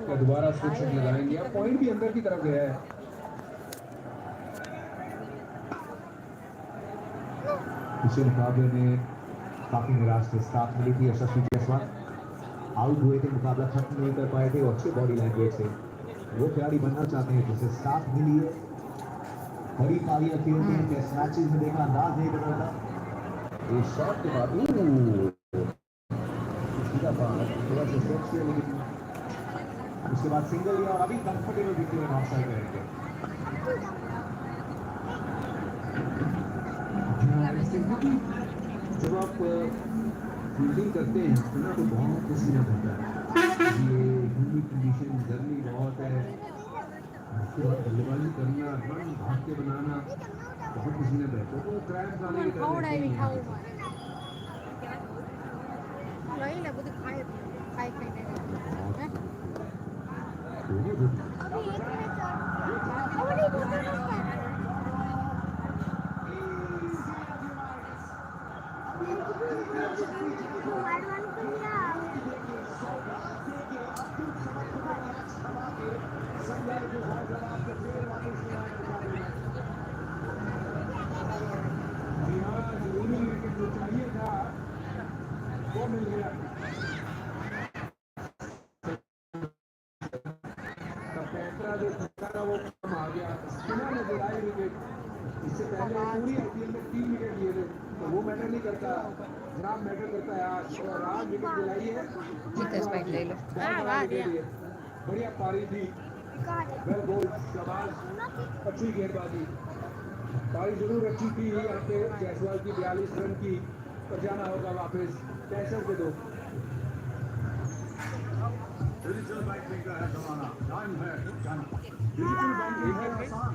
का दोबारा स्विच लगाएँगे। अब पॉइंट भी अंदर की तरफ़ गया है। पिछले मुकाबले में काफ़ी निराश थे। साथ मिली थी यशस्वी जायसवाल आउट हुए थे, मुकाबला खत्म नहीं कर पाए थे और अच्छे बॉडी लैंग्वेज से वो खिलाड़ी बनना चाहते हैं, जिसे साथ मिली है। बड़ी पारियाँ खेलते हैं टेस्ट मैचेस में देखा अंदाज नहीं बदलता ये शॉट के बाद सीधा बाहर, थोड़ा सा किया, लेकिन उसके बाद सिंगल लिया और अभी कंफर्टेबल दिखते हुए नॉक साइड करेंगे जब आप फील्डिंग करते हैं तो ना तो बहुत पसीना बहता है। ये ह्यूमिड कंडीशन गर्मी बहुत है। उसके बाद बल्लेबाजी करना रन भाग के बनाना बहुत पसीना बहता है तो क्रैम्स आने के हाँ बड़ा वाह विकेट दिया ये। बढ़िया पारी थी वेल बोल शाबाश अच्छी गेंदबाजी पारी जरूर अच्छी थी यहाँ पे जायसवाल की बयालीस रन की पर जाना होगा वापस पैंसठ पे दो डिजिटल बैंकिंग का है जमाना टाइम है जाना डिजिटल बैंकिंग है आसान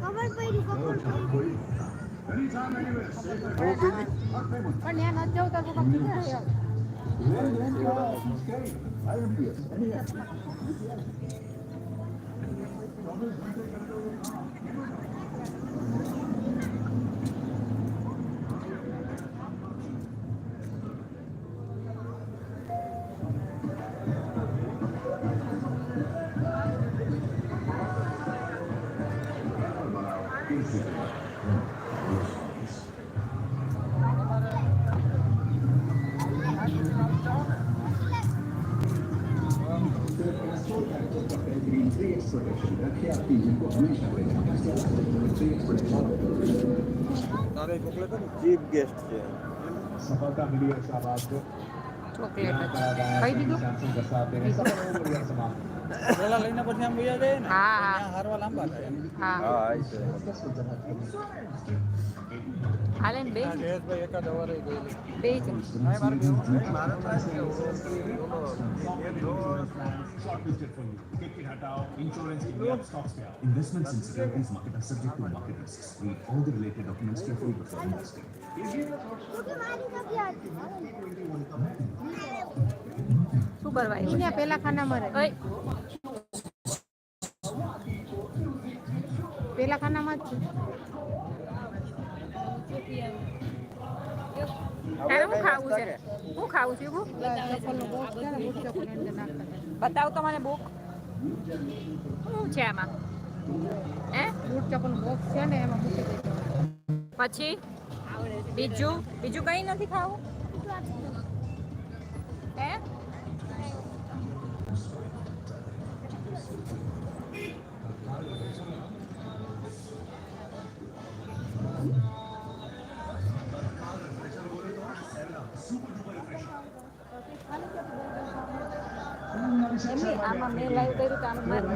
ખબર પડી ખબર પડી 我来拿，我来拿，我拿他交到他办公室去了。આપી જેમકો હંમેશા ચીફ ગેસ્ટ છે. સફળતા મળી હશે આ લઈને પછી આમ બીજા હારવા લાંબા થાય. હા. હાલેન બે બે Investments in securities market are subject to market risks. Read all the related documents carefully before investing. Supervisor એને પેલા ખાના મરે પેલા ખાનામાં જ છે ખાવું છે, હું ખાવું છું ચપ્પલ બતાવ તો મને બુક શું છે આમાં? હે? બૂટ ચપ્પલનું બોક્સ છે ને એમાં પછી? બીજું? બીજું કઈ નથી ખાવું? હે? એમની આમાં મેં લાઈવ કર્યું તો તમે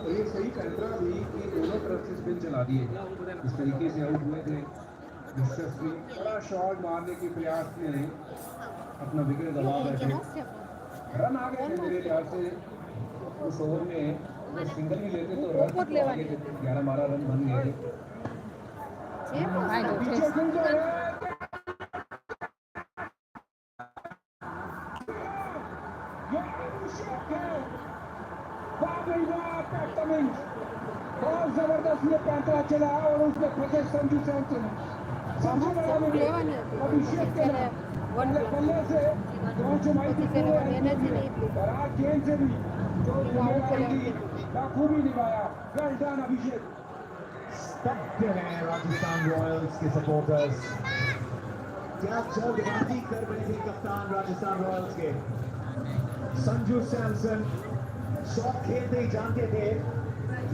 तो ये सही कल्पना हुई कि दोनों तरफ़ से स्पिन चला दिए इस तरीके से आउट हुए थे। बड़ा शॉट मारने के प्रयास में अपना विकेट दबा बैठे। रन आ गए मेरे ख्याल से। उस ओवर में सिंगल ही लेते तो रन ग्यारह बारह रन बन गए ज़बरदस्त ये पैंतरा चला और उसने फंसे संजू सैमसन सबसे बड़ा विकेट अभिषेक के पहले बल्ले से दो चुमाई की और आज गेंद से भी जो ज़िम्मेदारी थी बखूबी निभाया। Well done Abhishek. स्तब्ध हैं राजस्थान रॉयल्स के सपोर्टर्स क्या जल्दबाजी कर रहे थे कप्तान राजस्थान रॉयल्स के? संजू सैमसन शॉट खेलते ही जानते थे।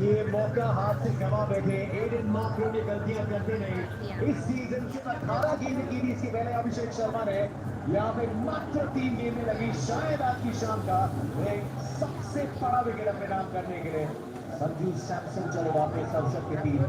ये मौका हाथ से गवा बैठे एडन माफियो ने गलतियाँ करते नहीं इस सीज़न के अठारह गेंद की भी इसके पहले अभिषेक शर्मा ने यहाँ पे मात्र तीन गेंदें लगी शायद आज की शाम का एक सबसे बड़ा विकेट अपने नाम करने के लिए। संजू सैमसन चलो वापस संसद के टीम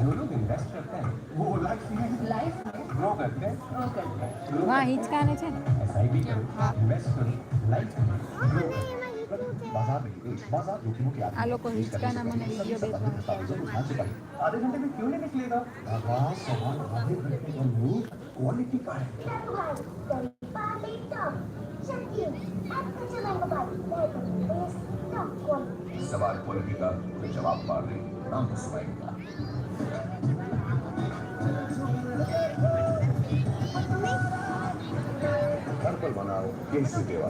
जो लोग इन्वेस्ट करते हैं वो लाइफ में लाइफ में। ग्रो करते हैं। ग्रो करते हैं। वहाँ हिचकाने चाहिए। एसआईबी हाँ। करो। इन्वेस्ट करो। लाइफ में ग्रो बाजार में निवेश बाजार जोखिमों के આ લોકો હિંચકાના મને વિડીયો બેસવા दस्तावेजों को ध्यान से पढ़ें आधे घंटे में क्यों नहीं निकलेगा आवाज सवाल आधे घंटे का लूप क्वालिटी का है सवाल क्वालिटी का तो जवाब मार रही नाम तो सुनाएगा पर्पल बनाओ केसरी देवा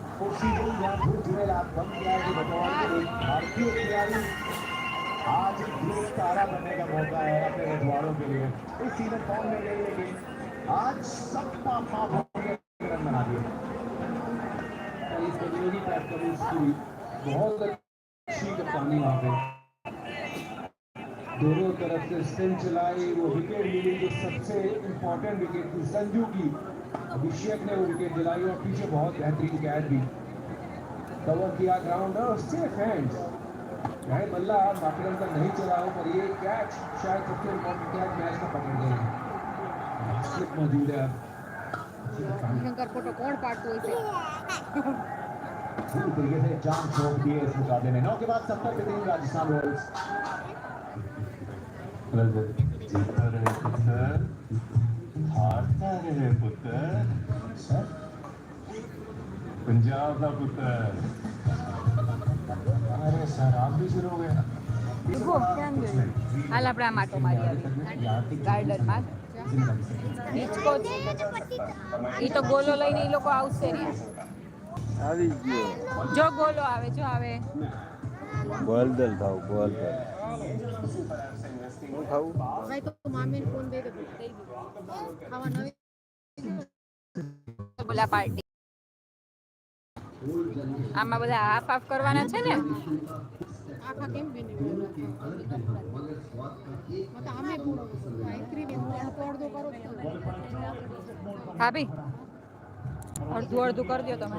आज तारा बनने का मौका है अपने रजवाड़ों के लिए इस सीज़न फॉर्म में नहीं लेकिन आज सबका फाफ रन बना दिए इस प्रतियोगी पैट कमिंस की बहुत अच्छी कप्तानी वहाँ पे दोनों तरफ़ से स्पिन चलाई वो विकेट मिली जो सबसे इम्पोर्टेंट विकेट थी संजू की। अभिषेक ने उनके दिलाई और पीछे बहुत बेहतरीन कैच भी कवर किया ग्राउंड और सेफ़ हैंड्स चाहे बल्ला मार्केटम का नहीं चला हो पर ये कैच शायद सबसे इम्पोर्टेंट कैच मैच का पकड़ गए मौजूद है पूरी तरीके से जान छोड़ दिए इस मुकाबले में नौ के बाद सत्तर पे तीन राजस्थान रॉयल्स हारता रहे पुत्र सर पंजाब का पुत्र अरे सर आप भी शुरू हो गए ઊભો કેમ ગયો હાલ આપણે આમ આટો મારી આવી ગાર્ડનમાં હિંચકો જ એ તો ગોલો લઈને એ લોકો આવશે ને આવી ગયો જો ગોલો આવે જો આવે બોલદલ થાવ બોલદલ હું ખાવું ભાઈ તો મામીને ફોન દે દે ખાવા નવી બોલા પાર્ટી આમાં બધા હાફ હાફ કરવાના છે ને આખા કેમ બની ભાભી અડધું અડધું કરી દો તમે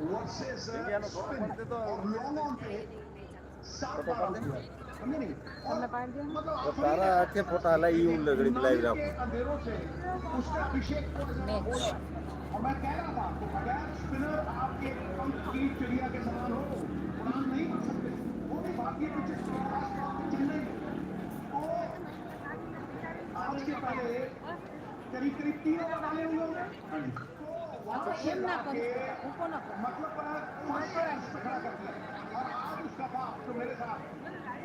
versus uh, तो सारा आखे पोटाला येऊन लगडी लाईव्ह आज के पहले करीब करीब तीन ओवर डाले हुए होंगे तो वहां से એમ ના जाके કરું હું કોનો કરું मतलब फर्स्ट रैंक पे खड़ा कर दिया और आज उसका बाप तो मेरे साथ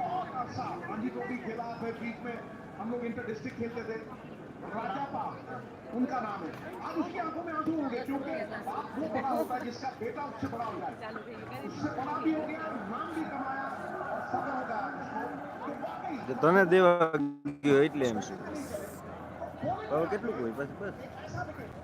बहुत अर्सा रणजी ट्रॉफी खेला फिर बीच में हम लोग इंटर डिस्ट्रिक्ट खेलते थे राजापा उनका नाम है आज उसकी आंखों में आंसू होंगे क्योंकि बाप वो बड़ा होता है जिसका बेटा उससे बड़ा होता है उससे बड़ा भी हो गया नाम भी कमाया और सब होगा तो वाकई તો તને દેવા ગયો એટલે એમ છું હવે કેટલું કોઈ બસ બસ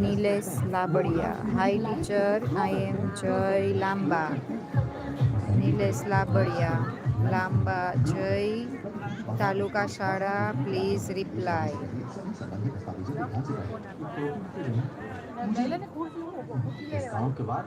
Nilesh Labadiya hi teacher I am Jay Lamba Nilesh Labadiya લાંબા જય તાલુકા શાળા પ્લીઝ રિપ્લાય गाँव के बाद